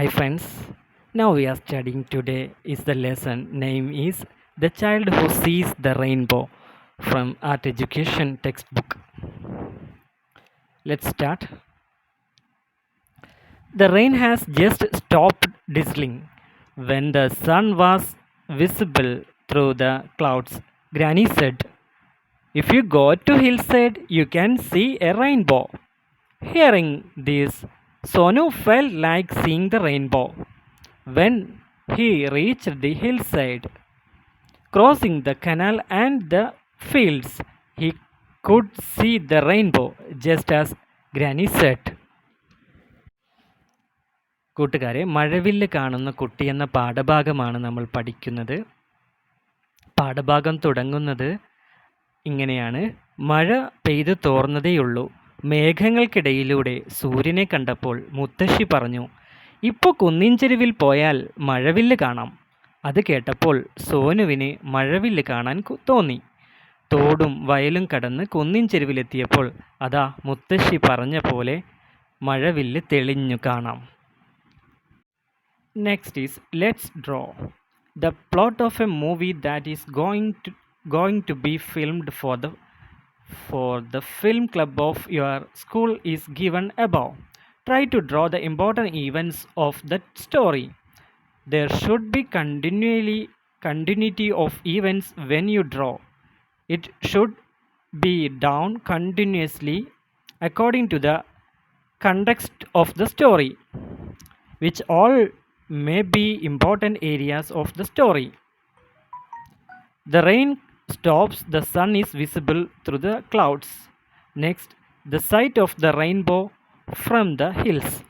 Hi friends, now we are studying today is the lesson name is The Child Who Sees the Rainbow from Art Education textbook. Let's start. The rain has just stopped drizzling. When the sun was visible through the clouds, Granny said, If you go to hillside, you can see a rainbow. Hearing this, Sonu felt like seeing the rainbow. When he reached the hillside, crossing the canal and the fields, he could see the rainbow just as Granny said. കൂട്ടുകാരെ മഴവില്ല് കാണുന്ന കുട്ടി എന്ന പാഠഭാഗമാണ് നമ്മൾ പഠിക്കുന്നത് പാഠഭാഗം തുടങ്ങുന്നത് ഇങ്ങനെയാണ് മഴ പെയ്തു തോർന്നതേയുള്ളൂ മേഘങ്ങൾക്കിടയിലൂടെ സൂര്യനെ കണ്ടപ്പോൾ മുത്തശ്ശി പറഞ്ഞു ഇപ്പോൾ കുന്നിൻചെരുവിൽ പോയാൽ മഴവില്ല് കാണാം. അത് കേട്ടപ്പോൾ സോനുവിന് മഴവില്ല് കാണാൻ തോന്നി. തോടും വയലും കടന്ന് കുന്നിൻ ചെരുവിലെത്തിയപ്പോൾ അതാ മുത്തശ്ശി പറഞ്ഞ പോലെ മഴവില്ല് തെളിഞ്ഞു കാണാം. Next is let's draw the plot of a movie that is going to going to be filmed for the for the film club of your school is given above. Try to draw the important events of that story. There should be continually continuity of events when you draw. It should be down continuously according to the context of the story, which all may be important areas of the story. The rain stops, the sun is visible through the clouds. Next, the sight of the rainbow from the hills.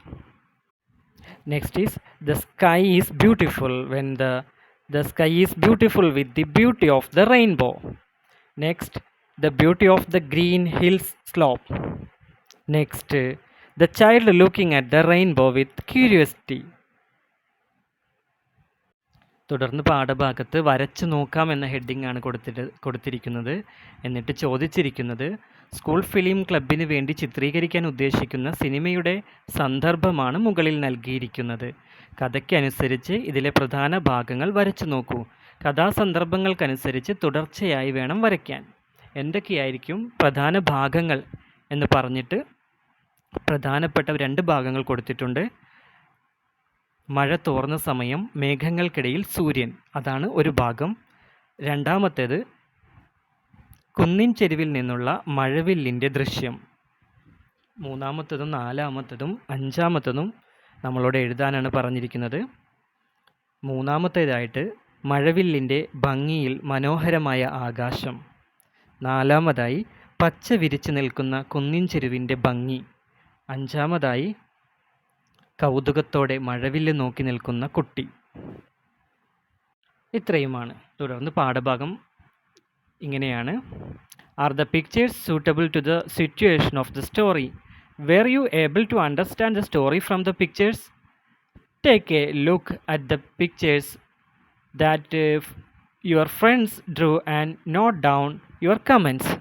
Next is the sky is beautiful when the the sky is beautiful with the beauty of the rainbow. Next, the beauty of the green hills slope. Next, the child looking at the rainbow with curiosity. തുടർന്ന് പാഠഭാഗത്ത് വരച്ചു നോക്കാം എന്ന heading ആണ് കൊടുത്തിട്ട് കൊടുത്തിരിക്കുന്നത്. എന്നിട്ട് ചോദിച്ചിരിക്കുന്നത് സ്കൂൾ ഫിലിം ക്ലബിന് വേണ്ടി ചിത്രീകരിക്കാൻ ഉദ്ദേശിക്കുന്ന സിനിമയുടെ സന്ദർഭമാണ് മുകളിൽ നൽകിയിരിക്കുന്നത്. കഥയ്ക്കനുസരിച്ച് ഇതിലെ പ്രധാന ഭാഗങ്ങൾ വരച്ചു നോക്കൂ. കഥാസന്ദർഭങ്ങൾക്കനുസരിച്ച് തുടർച്ചയായി വേണം വരയ്ക്കാൻ. എന്തൊക്കെയായിരിക്കും പ്രധാന ഭാഗങ്ങൾ? എന്ന് പറഞ്ഞിട്ട് പ്രധാനപ്പെട്ട രണ്ട് ഭാഗങ്ങൾ കൊടുത്തിട്ടുണ്ട്. മഴ തോർന്ന സമയം മേഘങ്ങൾക്കിടയിൽ സൂര്യൻ. അതാണ് ഒരു ഭാഗം. രണ്ടാമത്തേത് കുന്നിൻ ചെരുവിൽ നിന്നുള്ള മഴവില്ലിന്റെ ദൃശ്യം. മൂന്നാമത്തതും നാലാമത്തതും അഞ്ചാമത്തതും നമ്മളോട് എഴുതാനാണ് പറഞ്ഞിരിക്കുന്നത്. മൂന്നാമത്തേതായിട്ട് മഴവില്ലിന്റെ ഭംഗിയിൽ മനോഹരമായ ആകാശം. നാലാമതായി പച്ച വിരിച്ചു നിൽക്കുന്ന കുന്നിൻ ചെരുവിന്റെ ഭംഗി. അഞ്ചാമതായി കൗതുകത്തോടെ മഴവില്ല് നോക്കി നിൽക്കുന്ന കുട്ടി. ഇത്രയുമാണ്. തുടർന്ന് പാഠഭാഗം ഇങ്ങനെയാണ്. Are the pictures suitable to the situation of the story were you able to understand the story from the pictures take a look at the pictures that your friends drew and note down your comments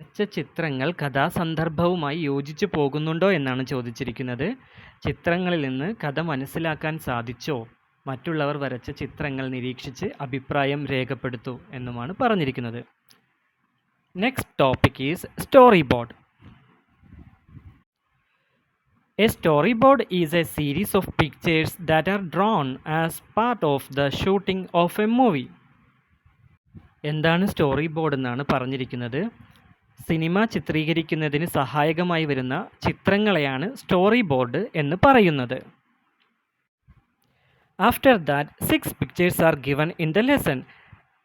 വരച്ച ചിത്രങ്ങൾ കഥാസന്ദർഭവുമായി യോജിച്ചു പോകുന്നുണ്ടോ എന്നാണ് ചോദിച്ചിരിക്കുന്നത്. ചിത്രങ്ങളിൽ നിന്ന് കഥ മനസ്സിലാക്കാൻ സാധിച്ചോ? മറ്റുള്ളവർ വരച്ച ചിത്രങ്ങൾ നിരീക്ഷിച്ച് അഭിപ്രായം രേഖപ്പെടുത്തു എന്നുമാണ് പറഞ്ഞിരിക്കുന്നത്. Next topic is story board a story board is a series of pictures that are drawn as part of the shooting of a movie എന്താണ് സ്റ്റോറി ബോർഡ് എന്നാണ് പറഞ്ഞിരിക്കുന്നത്? സിനിമ ചിത്രീകരിക്കുന്നതിന് സഹായകമായി വരുന്ന ചിത്രങ്ങളെയാണ് സ്റ്റോറി ബോർഡ് എന്ന് പറയുന്നത്. After that six pictures are given in the lesson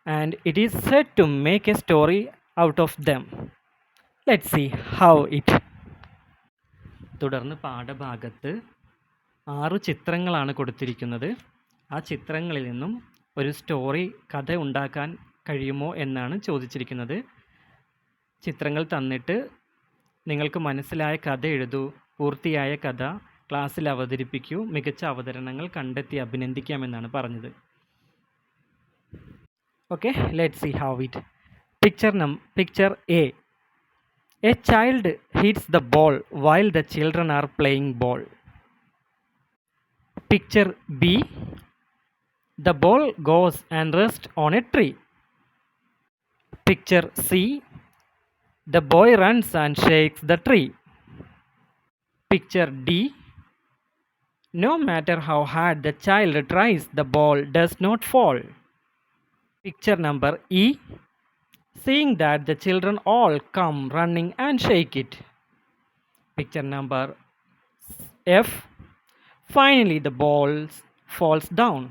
and it is set to make a story out of them let see how it തുടർന്ന് പാഠഭാഗത്ത് ആറ് ചിത്രങ്ങളാണ് കൊടുത്തിരിക്കുന്നത്. ആ ചിത്രങ്ങളിൽ നിന്നും ഒരു സ്റ്റോറി കഥ ഉണ്ടാക്കാൻ കഴിയുമോ എന്നാണ് ചോദിച്ചിരിക്കുന്നത്. ചിത്രങ്ങൾ തന്നിട്ട് നിങ്ങൾക്ക് മനസ്സിലായ കഥ എഴുതൂ പൂർത്തിയായ കഥ ക്ലാസ്സിൽ അവതരിപ്പിക്കൂ മികച്ച അവതരണങ്ങൾ കണ്ടെത്തി അഭിനന്ദിക്കാമെന്നാണ് പറഞ്ഞത്. Okay let see how it picture നം picture A a child hits the ball while the children are playing ball picture B the ball goes and rest on a tree picture C. The boy runs and shakes the tree. Picture D. No matter how hard the child tries, the ball does not fall. Picture number E. Seeing that the children all come running and shake it. Picture number F. Finally, the ball falls down.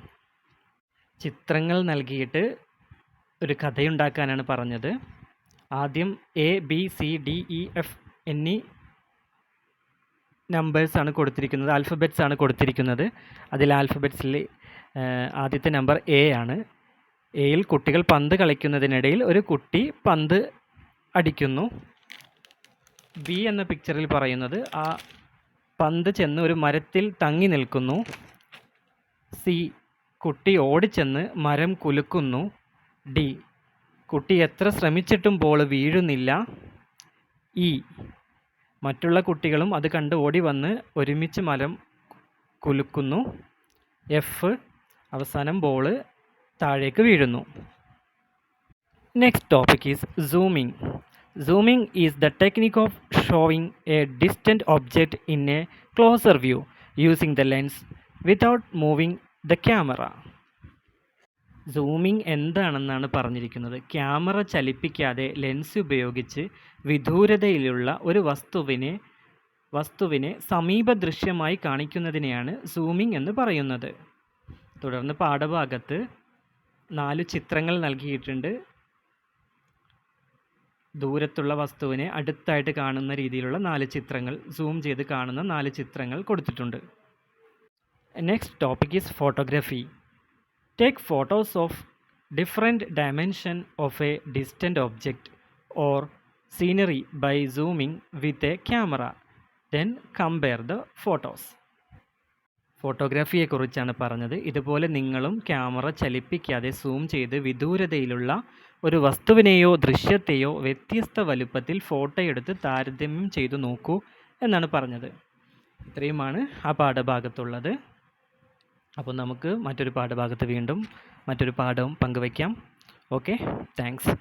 ചിത്രങ്ങൾ നൽകിയിട്ട് ഒരു കഥയുണ്ടാക്കാനാണ് പറഞ്ഞത് ആദ്യം A B C D E F എന്നീ നമ്പേഴ്സാണ് കൊടുത്തിരിക്കുന്നത്. Alphabets ആണ് കൊടുത്തിരിക്കുന്നത്. അതിൽ ആൽഫബറ്റ്സിൽ ആദ്യത്തെ നമ്പർ എ ആണ്. എയിൽ കുട്ടികൾ പന്ത് കളിക്കുന്നതിനിടയിൽ ഒരു കുട്ടി പന്ത് അടിക്കുന്നു. ബി എന്ന പിക്ചറിൽ പറയുന്നത് ആ പന്ത് ചെന്ന് ഒരു മരത്തിൽ തങ്ങി നിൽക്കുന്നു. സി കുട്ടി ഓടിച്ചെന്ന് മരം കുലുക്കുന്നു. ഡി കുട്ടി എത്ര ശ്രമിച്ചിട്ടും ബോൾ വീഴുന്നില്ല. ഈ മറ്റുള്ള കുട്ടികളും അത് കണ്ട് ഓടി വന്ന് ഒരുമിച്ച് മരം കുലുക്കുന്നു. എഫ് അവസാനം ബോൾ താഴേക്ക് വീഴുന്നു. Next topic is zooming zooming is the technique of showing a distant object in a closer view using the lens without moving the camera zooming എന്താണെന്നാണ് പറഞ്ഞിരിക്കുന്നത്. ക്യാമറ ചലിപ്പിക്കാതെ ലെൻസ് ഉപയോഗിച്ച് വിദൂരതയിലുള്ള ഒരു വസ്തുവിനെ വസ്തുവിനെ സമീപ ദൃശ്യമായി കാണിക്കുന്നതിനെയാണ് സൂമിംഗ് എന്ന് പറയുന്നത്. തുടർന്ന് പാഠഭാഗത്ത് നാല് ചിത്രങ്ങൾ നൽകിയിട്ടുണ്ട്. ദൂരത്തുള്ള വസ്തുവിനെ അടുത്തായിട്ട് കാണുന്ന രീതിയിലുള്ള നാല് ചിത്രങ്ങൾ സൂം ചെയ്ത് കാണുന്ന നാല് ചിത്രങ്ങൾ കൊടുത്തിട്ടുണ്ട്. Next topic is photography take photos of different dimension of a distant object or scenery by zooming with a camera then compare the photos ഫോട്ടോഗ്രാഫിയെക്കുറിച്ചാണ് പറഞ്ഞത്. ഇതുപോലെ നിങ്ങളും ക്യാമറ ചലിപ്പിക്കാതെ സൂം ചെയ്ത് വിദൂരതയിലുള്ള ഒരു വസ്തുവിനെയോ ദൃശ്യത്തെയോ വ്യത്യസ്ത വലുപ്പത്തിൽ ഫോട്ടോ എടുത്ത് താരതമ്യം ചെയ്തു നോക്കൂ എന്നാണ് പറഞ്ഞത്. ഇത്രയുമാണ് ആ പാഠഭാഗത്തുള്ളത്. അപ്പോൾ നമുക്ക് മറ്റൊരു പാഠഭാഗത്ത് വീണ്ടും മറ്റൊരു പാഠവും പങ്കുവയ്ക്കാം. Okay thanks